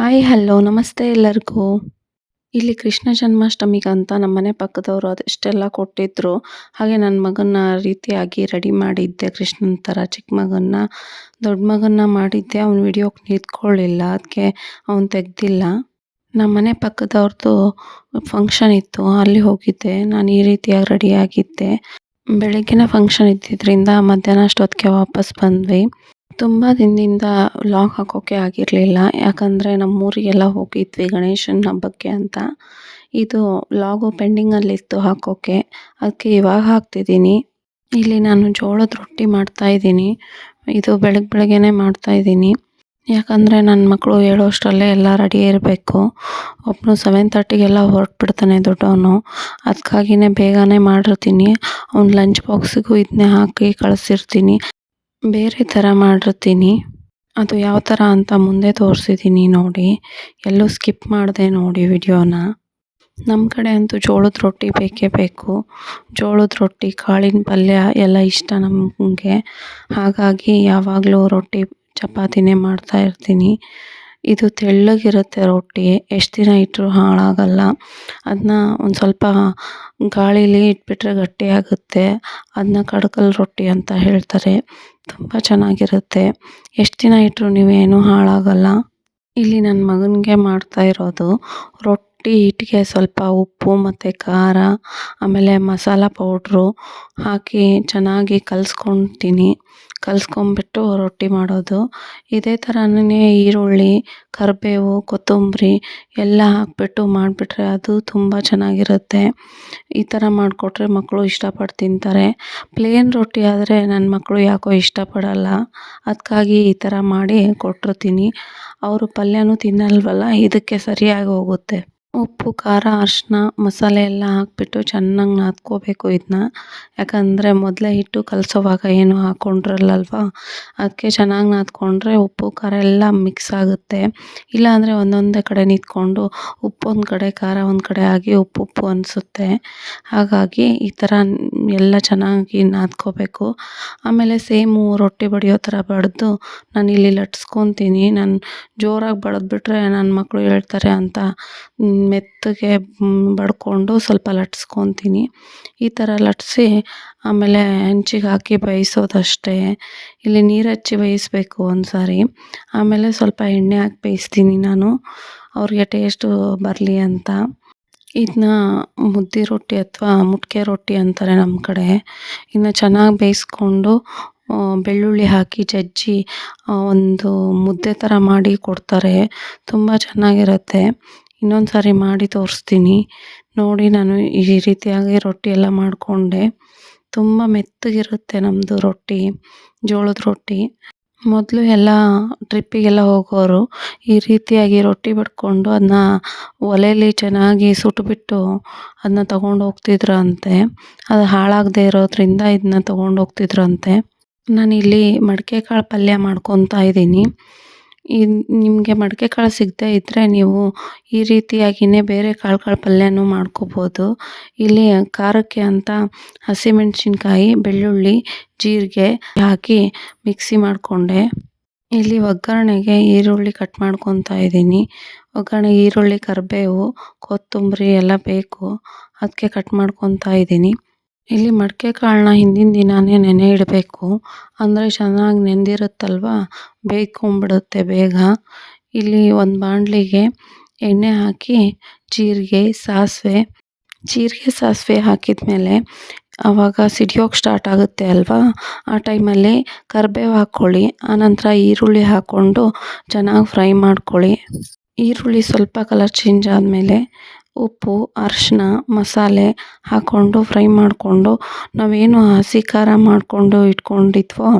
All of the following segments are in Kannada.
ಹಾಯ್, ಹಲೋ, ನಮಸ್ತೆ ಎಲ್ಲರಿಗೂ. ಇಲ್ಲಿ ಕೃಷ್ಣ ಜನ್ಮಾಷ್ಟಮಿಗಂತ ನಮ್ಮನೆ ಪಕ್ಕದವರು ಅದೆಷ್ಟೆಲ್ಲ ಕೊಟ್ಟಿದ್ರು. ಹಾಗೆ ನನ್ನ ಮಗನ್ನ ರೀತಿಯಾಗಿ ರೆಡಿ ಮಾಡಿದ್ದೆ, ಕೃಷ್ಣನ ಥರ ಚಿಕ್ಕ ಮಗನ್ನ, ದೊಡ್ಡ ಮಗನ್ನ ಮಾಡಿದ್ದೆ. ಅವ್ನು ವಿಡಿಯೋಕ್ಕೆ ನಿಂತ್ಕೊಳ್ಳಿಲ್ಲ ಅದಕ್ಕೆ ಅವ್ನು ತೆಗ್ದಿಲ್ಲ. ನಮ್ಮನೆ ಪಕ್ಕದವ್ರದ್ದು ಫಂಕ್ಷನ್ ಇತ್ತು, ಅಲ್ಲಿ ಹೋಗಿದ್ದೆ. ನಾನು ಈ ರೀತಿಯಾಗಿ ರೆಡಿಯಾಗಿದ್ದೆ ಬೆಳಗ್ಗಿನ ಫಂಕ್ಷನ್ ಇದ್ದಿದ್ದರಿಂದ ಮಧ್ಯಾಹ್ನ ಅಷ್ಟೊತ್ತಿಗೆ ವಾಪಸ್ ಬಂದ್ವಿ. ತುಂಬ ದಿನದಿಂದ ವ್ಲಾಗ್ ಹಾಕೋಕ್ಕೆ ಆಗಿರಲಿಲ್ಲ. ಯಾಕಂದರೆ ನಮ್ಮೂರಿಗೆಲ್ಲ ಹೋಗಿದ್ವಿ ಗಣೇಶನ ಹಬ್ಬಕ್ಕೆ ಅಂತ. ಇದು ವ್ಲಾಗು ಪೆಂಡಿಂಗಲ್ಲಿತ್ತು ಹಾಕೋಕ್ಕೆ ಅದಕ್ಕೆ ಇವಾಗ ಹಾಕ್ತಿದ್ದೀನಿ. ಇಲ್ಲಿ ನಾನು ಜೋಳದ ರೊಟ್ಟಿ ಮಾಡ್ತಾಯಿದ್ದೀನಿ ಇದು ಬೆಳಗ್ಗೆ ಬೆಳಗ್ಗೆನೇ ಮಾಡ್ತಾಯಿದ್ದೀನಿ ಯಾಕಂದರೆ ನನ್ನ ಮಕ್ಕಳು ಹೇಳೋಷ್ಟರಲ್ಲೇ ಎಲ್ಲ ರೆಡಿ ಇರಬೇಕು. ಒಬ್ಬನು ಸೆವೆನ್ ತರ್ಟಿಗೆಲ್ಲ ಹೊರಟ್ಬಿಡ್ತಾನೆ ದೊಡ್ಡವನು. ಅದಕ್ಕಾಗಿಯೇ ಬೇಗನೆ ಮಾಡಿರ್ತೀನಿ. ಅವ್ನು ಲಂಚ್ ಬಾಕ್ಸಿಗೂ ಇದನ್ನೇ ಹಾಕಿ ಕಳಿಸಿರ್ತೀನಿ. ಬೇರೆ ಥರ ಮಾಡಿರ್ತೀನಿ. ಅದು ಯಾವ ಥರ ಅಂತ ಮುಂದೆ ತೋರಿಸಿದ್ದೀನಿ ನೋಡಿ. ಎಲ್ಲೂ ಸ್ಕಿಪ್ ಮಾಡಿದೆ ನೋಡಿ ವಿಡಿಯೋನ. ನಮ್ಮ ಕಡೆ ಅಂತೂ ಜೋಳದ ರೊಟ್ಟಿ ಬೇಕೇ ಬೇಕು. ಜೋಳದ ರೊಟ್ಟಿ, ಕಾಳಿನ ಪಲ್ಯ ಎಲ್ಲ ಇಷ್ಟ ನಮಗೆ. ಹಾಗಾಗಿ ಯಾವಾಗಲೂ ರೊಟ್ಟಿ ಚಪಾತಿನೇ ಮಾಡ್ತಾಯಿರ್ತೀನಿ ಇದು ತೆಳ್ಳಗಿರುತ್ತೆ ರೊಟ್ಟಿ. ಎಷ್ಟು ದಿನ ಇಟ್ಟರೂ ಹಾಳಾಗಲ್ಲ. ಅದನ್ನ ಒಂದು ಸ್ವಲ್ಪ ಗಾಳೀಲಿ ಇಟ್ಬಿಟ್ರೆ ಗಟ್ಟಿಯಾಗುತ್ತೆ ಅದನ್ನ ಕಡಕಲ್ ರೊಟ್ಟಿ ಅಂತ ಹೇಳ್ತಾರೆ. ತುಂಬ ಚೆನ್ನಾಗಿರುತ್ತೆ. ಎಷ್ಟು ದಿನ ಇಟ್ಟರೂ ನೀವೇನು ಹಾಳಾಗಲ್ಲ? ಇಲ್ಲಿ ನನ್ನ ಮಗನಿಗೆ ಮಾಡ್ತಾ ಇರೋದು ರೊಟ್ಟಿ ಹಿಟ್ಟಿಗೆ ಸ್ವಲ್ಪ ಉಪ್ಪು ಮತ್ತು ಖಾರ, ಆಮೇಲೆ ಮಸಾಲ ಪೌಡ್ರು ಹಾಕಿ ಚೆನ್ನಾಗಿ ಕಲಸ್ಕೊಳ್ತೀನಿ ಕಲಸ್ಕೊಂಬಿಟ್ಟು ರೊಟ್ಟಿ ಮಾಡೋದು. ಇದೇ ಥರನೇ ಈರುಳ್ಳಿ, ಕರಿಬೇವು, ಕೊತ್ತಂಬರಿ ಎಲ್ಲ ಹಾಕಿಬಿಟ್ಟು ಮಾಡಿಬಿಟ್ರೆ ಅದು ತುಂಬ ಚೆನ್ನಾಗಿರುತ್ತೆ. ಈ ಥರ ಮಾಡಿಕೊಟ್ರೆ ಮಕ್ಕಳು ಇಷ್ಟಪಟ್ಟು ತಿಂತಾರೆ. ಪ್ಲೇನ್ ರೊಟ್ಟಿ ಆದರೆ ನನ್ನ ಮಕ್ಕಳು ಯಾಕೋ ಇಷ್ಟಪಡಲ್ಲ. ಅದಕ್ಕಾಗಿ ಈ ಥರ ಮಾಡಿ ಕೊಟ್ಟಿರ್ತೀನಿ. ಅವರು ಪಲ್ಯನೂ ತಿನ್ನಲ್ವಲ್ಲ, ಇದಕ್ಕೆ ಸರಿಯಾಗಿ ಹೋಗುತ್ತೆ. ಉಪ್ಪು, ಖಾರ ಅರಿಶಿನ ಮಸಾಲೆ ಎಲ್ಲ ಹಾಕಿಬಿಟ್ಟು ಚೆನ್ನಾಗಿ ನಾದ್ಕೋಬೇಕು ಇದನ್ನ ಯಾಕಂದರೆ ಮೊದಲೇ ಹಿಟ್ಟು ಕಲಸೋವಾಗ ಏನು ಹಾಕ್ಕೊಂಡಿರಲ್ಲಲ್ವ ಅದಕ್ಕೆ ಚೆನ್ನಾಗಿ ನಾದ್ಕೊಂಡ್ರೆ ಉಪ್ಪು, ಖಾರ ಎಲ್ಲ ಮಿಕ್ಸ್ ಆಗುತ್ತೆ. ಇಲ್ಲಾಂದರೆ ಒಂದೊಂದೇ ಕಡೆ ನಿಂತ್ಕೊಂಡು ಉಪ್ಪು ಒಂದು ಕಡೆ, ಖಾರ ಒಂದು ಕಡೆ ಆಗಿ ಉಪ್ಪು ಉಪ್ಪು ಅನಿಸುತ್ತೆ. ಹಾಗಾಗಿ ಈ ಥರ ಎಲ್ಲ ಚೆನ್ನಾಗಿ ನಾದ್ಕೋಬೇಕು. ಆಮೇಲೆ ಸೇಮು ರೊಟ್ಟಿ ಬಡಿಯೋ ಥರ ಬಡಿದು ನಾನು ಇಲ್ಲಿ ಲಟ್ಸ್ಕೊತೀನಿ. ನಾನು ಜೋರಾಗಿ ಬಡಿದ್ಬಿಟ್ರೆ ನನ್ನ ಮಕ್ಕಳು ಹೇಳ್ತಾರೆ ಅಂತ. ಮೆತ್ತಗೆ ಬಡ್ಕೊಂಡು ಸ್ವಲ್ಪ ಲಟ್ಸ್ಕೊತೀನಿ. ಈ ಥರ ಲಟ್ಟಿಸಿ ಆಮೇಲೆ ಹೆಂಚಿಗೆ ಹಾಕಿ ಬೇಯಿಸೋದಷ್ಟೇ. ಇಲ್ಲಿ ನೀರು ಹಚ್ಚಿ ಬೇಯಿಸ್ಬೇಕು ಒಂದು ಸಾರಿ ಆಮೇಲೆ ಸ್ವಲ್ಪ ಎಣ್ಣೆ ಹಾಕಿ ಬೇಯಿಸ್ತೀನಿ ನಾನು. ಅವ್ರಿಗೆ ಟೇಸ್ಟು ಬರಲಿ ಅಂತ. ಇದನ್ನ ಮುದ್ದೆ ರೊಟ್ಟಿ ಅಥವಾ ಮುಟ್ಕೆ ರೊಟ್ಟಿ ಅಂತಾರೆ ನಮ್ಮ ಕಡೆ. ಇನ್ನು ಚೆನ್ನಾಗಿ ಬೇಯಿಸ್ಕೊಂಡು ಬೆಳ್ಳುಳ್ಳಿ ಹಾಕಿ ಜಜ್ಜಿ ಒಂದು ಮುದ್ದೆ ಥರ ಮಾಡಿ ಕೊಡ್ತಾರೆ. ತುಂಬ ಚೆನ್ನಾಗಿರುತ್ತೆ. ಇನ್ನೊಂದು ಸಾರಿ ಮಾಡಿ ತೋರಿಸ್ತೀನಿ. ನೋಡಿ ನಾನು ಈ ರೀತಿಯಾಗಿ ರೊಟ್ಟಿ ಎಲ್ಲ ಮಾಡಿಕೊಂಡೆ. ತುಂಬ ಮೆತ್ತಗಿರುತ್ತೆ ನಮ್ಮದು ರೊಟ್ಟಿ, ಜೋಳದ ರೊಟ್ಟಿ. ಮೊದಲು ಎಲ್ಲ ಟ್ರಿಪ್ಪಿಗೆಲ್ಲ ಹೋಗೋರು ಈ ರೀತಿಯಾಗಿ ರೊಟ್ಟಿ ಬಡ್ಕೊಂಡು ಅದನ್ನ ಒಲೆಯಲ್ಲಿ ಚೆನ್ನಾಗಿ ಸುಟ್ಟುಬಿಟ್ಟು ಅದನ್ನ ತಗೊಂಡು ಹೋಗ್ತಿದ್ರಂತೆ. ಅದು ಹಾಳಾಗದೇ ಇರೋದ್ರಿಂದ ಇದನ್ನ ತಗೊಂಡು ಹೋಗ್ತಿದ್ರಂತೆ. ನಾನಿಲ್ಲಿ ಮಡಿಕೆ ಕಾಳು ಪಲ್ಯ ಮಾಡ್ಕೊತಾ ಇದ್ದೀನಿ. ಇನ್ನು ನಿಮಗೆ ಮಡಿಕೆ ಕಾಳು ಸಿಗದೇ ಇದ್ದರೆ ನೀವು ಈ ರೀತಿಯಾಗಿಯೇ ಬೇರೆ ಕಾಳುಗಳ ಪಲ್ಯನೂ ಮಾಡ್ಕೋಬೋದು. ಇಲ್ಲಿ ಖಾರಕ್ಕೆ ಅಂತ ಹಸಿಮೆಣಸಿನ್ಕಾಯಿ, ಬೆಳ್ಳುಳ್ಳಿ, ಜೀರಿಗೆ ಹಾಕಿ ಮಿಕ್ಸಿ ಮಾಡಿಕೊಂಡೆ. ಇಲ್ಲಿ ಒಗ್ಗರಣೆಗೆ ಈರುಳ್ಳಿ ಕಟ್ ಮಾಡ್ಕೊತಾ ಇದ್ದೀನಿ. ಒಗ್ಗರಣೆ, ಈರುಳ್ಳಿ, ಕರಿಬೇವು, ಕೊತ್ತಂಬರಿ ಎಲ್ಲ ಬೇಕು. ಅದಕ್ಕೆ ಕಟ್ ಮಾಡ್ಕೊತಾ ಇದ್ದೀನಿ. ಇಲ್ಲಿ ಮಡಿಕೆ ಕಾಳನ್ನ ಹಿಂದಿನ ದಿನವೇ ನೆನೆ ಇಡಬೇಕು. ಅಂದರೆ ಚೆನ್ನಾಗಿ ನೆಂದಿರುತ್ತಲ್ವ? ಬೇಯ್ಕೊಂಬಿಡುತ್ತೆ ಬೇಗ. ಇಲ್ಲಿ ಒಂದು ಬಾಣಲಿಗೆ ಎಣ್ಣೆ ಹಾಕಿ, ಜೀರಿಗೆ, ಸಾಸಿವೆ. ಜೀರಿಗೆ, ಸಾಸಿವೆ ಹಾಕಿದ ಮೇಲೆ ಆವಾಗ ಸಿಡಿಯೋಕ್ಕೆ ಸ್ಟಾರ್ಟ್ ಆಗುತ್ತೆ ಅಲ್ವಾ? ಆ ಟೈಮಲ್ಲಿ ಕರಿಬೇವು ಹಾಕ್ಕೊಳ್ಳಿ ಆನಂತರ ಈರುಳ್ಳಿ ಹಾಕ್ಕೊಂಡು ಚೆನ್ನಾಗಿ ಫ್ರೈ ಮಾಡ್ಕೊಳ್ಳಿ. ಈರುಳ್ಳಿ ಸ್ವಲ್ಪ ಕಲರ್ ಚೇಂಜ್ ಆದಮೇಲೆ ಉಪ್ಪು ಅರಿಶಿನ ಮಸಾಲೆ ಹಾಕ್ಕೊಂಡು ಫ್ರೈ ಮಾಡಿಕೊಂಡು ನಾವೇನು ಹಸಿ ಖಾರ ಮಾಡಿಕೊಂಡು ಇಟ್ಕೊಂಡಿದ್ವೋ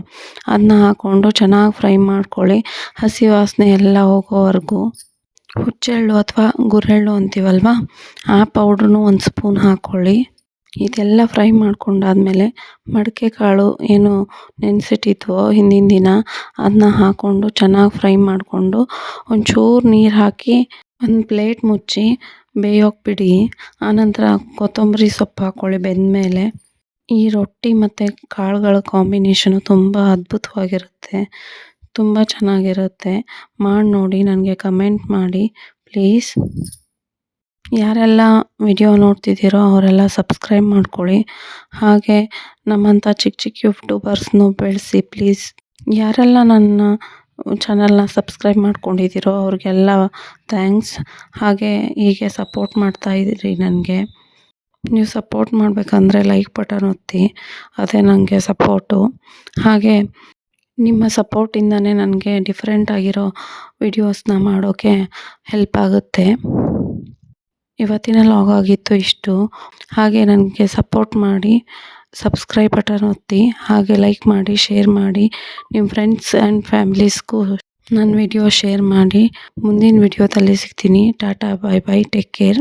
ಅದನ್ನ ಹಾಕ್ಕೊಂಡು ಚೆನ್ನಾಗಿ ಫ್ರೈ ಮಾಡ್ಕೊಳ್ಳಿ. ಹಸಿ ವಾಸನೆ ಎಲ್ಲ ಹೋಗೋವರೆಗೂ ಹುಚ್ಚೆಳ್ಳು ಅಥವಾ ಗುರೆಳ್ಳು ಅಂತೀವಲ್ವ? ಆ ಪೌಡ್ರನ್ನೂ ಒಂದು ಸ್ಪೂನ್ ಹಾಕ್ಕೊಳ್ಳಿ ಇದೆಲ್ಲ ಫ್ರೈ ಮಾಡ್ಕೊಂಡಾದ್ಮೇಲೆ ಮಡಿಕೆ ಕಾಳು ಏನು ನೆನೆಸಿಟ್ಟಿದ್ವೋ ಹಿಂದಿನ ದಿನ ಅದನ್ನ ಹಾಕ್ಕೊಂಡು ಚೆನ್ನಾಗಿ ಫ್ರೈ ಮಾಡಿಕೊಂಡು ಒಂಚೂರು ನೀರು ಹಾಕಿ ಒಂದು ಪ್ಲೇಟ್ ಮುಚ್ಚಿ ಬೇಯೋಕೆ ಬಿಡಿ. ಆನಂತರ ಕೊತ್ತಂಬರಿ ಸೊಪ್ಪು ಹಾಕ್ಕೊಳ್ಳಿ ಬೆಂದಮೇಲೆ. ಈ ರೊಟ್ಟಿ ಮತ್ತು ಕಾಳುಗಳ ಕಾಂಬಿನೇಷನು ತುಂಬ ಅದ್ಭುತವಾಗಿರುತ್ತೆ. ತುಂಬ ಚೆನ್ನಾಗಿರುತ್ತೆ. ಮಾಡಿ ನೋಡಿ, ನನಗೆ ಕಮೆಂಟ್ ಮಾಡಿ, ಪ್ಲೀಸ್. ಯಾರೆಲ್ಲ ವಿಡಿಯೋ ನೋಡ್ತಿದ್ದೀರೋ ಅವರೆಲ್ಲ ಸಬ್ಸ್ಕ್ರೈಬ್ ಮಾಡ್ಕೊಳ್ಳಿ. ಹಾಗೆ ನಮ್ಮಂಥ ಚಿಕ್ಕ ಚಿಕ್ಕ ಯೂಟ್ಯೂಬರ್ಸ್ನೂ ಬೆಳೆಸಿ, ಪ್ಲೀಸ್. ಯಾರೆಲ್ಲ ನನ್ನ ಚಾನಲ್ನ ಸಬ್ಸ್ಕ್ರೈಬ್ ಮಾಡ್ಕೊಂಡಿದ್ದೀರೋ ಅವ್ರಿಗೆಲ್ಲ ಥ್ಯಾಂಕ್ಸ್ ಹಾಗೆ ಹೀಗೆ ಸಪೋರ್ಟ್ ಮಾಡ್ತಾ ಇದ್ದೀರಿ ನನಗೆ. ನೀವು ಸಪೋರ್ಟ್ ಮಾಡಬೇಕಂದ್ರೆ ಲೈಕ್ ಬಟನ್ ಒತ್ತಿ, ಅದೇ ನನಗೆ ಸಪೋರ್ಟು ಹಾಗೆ ನಿಮ್ಮ ಸಪೋರ್ಟಿಂದನೇ ನನಗೆ ಡಿಫ್ರೆಂಟ್ ಆಗಿರೋ ವಿಡಿಯೋಸ್ನ ಮಾಡೋಕ್ಕೆ ಹೆಲ್ಪ್ ಆಗುತ್ತೆ. ಇವತ್ತಿನ ಲಾಗ್ ಆಗಿತ್ತು ಇಷ್ಟು. ಹಾಗೆ ನನಗೆ ಸಪೋರ್ಟ್ ಮಾಡಿ ಸಬ್ಸ್ಕ್ರೈಬ್ ಬಟನ್ ಒತ್ತಿ, ಹಾಗೆ ಲೈಕ್ ಮಾಡಿ ಶೇರ್ ಮಾಡಿ ನಿಮ್ಮ ಫ್ರೆಂಡ್ಸ್ ಆ್ಯಂಡ್ ಫ್ಯಾಮ್ಲೀಸ್ಗೂ ನನ್ನ ವಿಡಿಯೋ ಶೇರ್ ಮಾಡಿ. ಮುಂದಿನ ವಿಡಿಯೋದಲ್ಲಿ ಸಿಗ್ತೀನಿ. Tata bye bye take care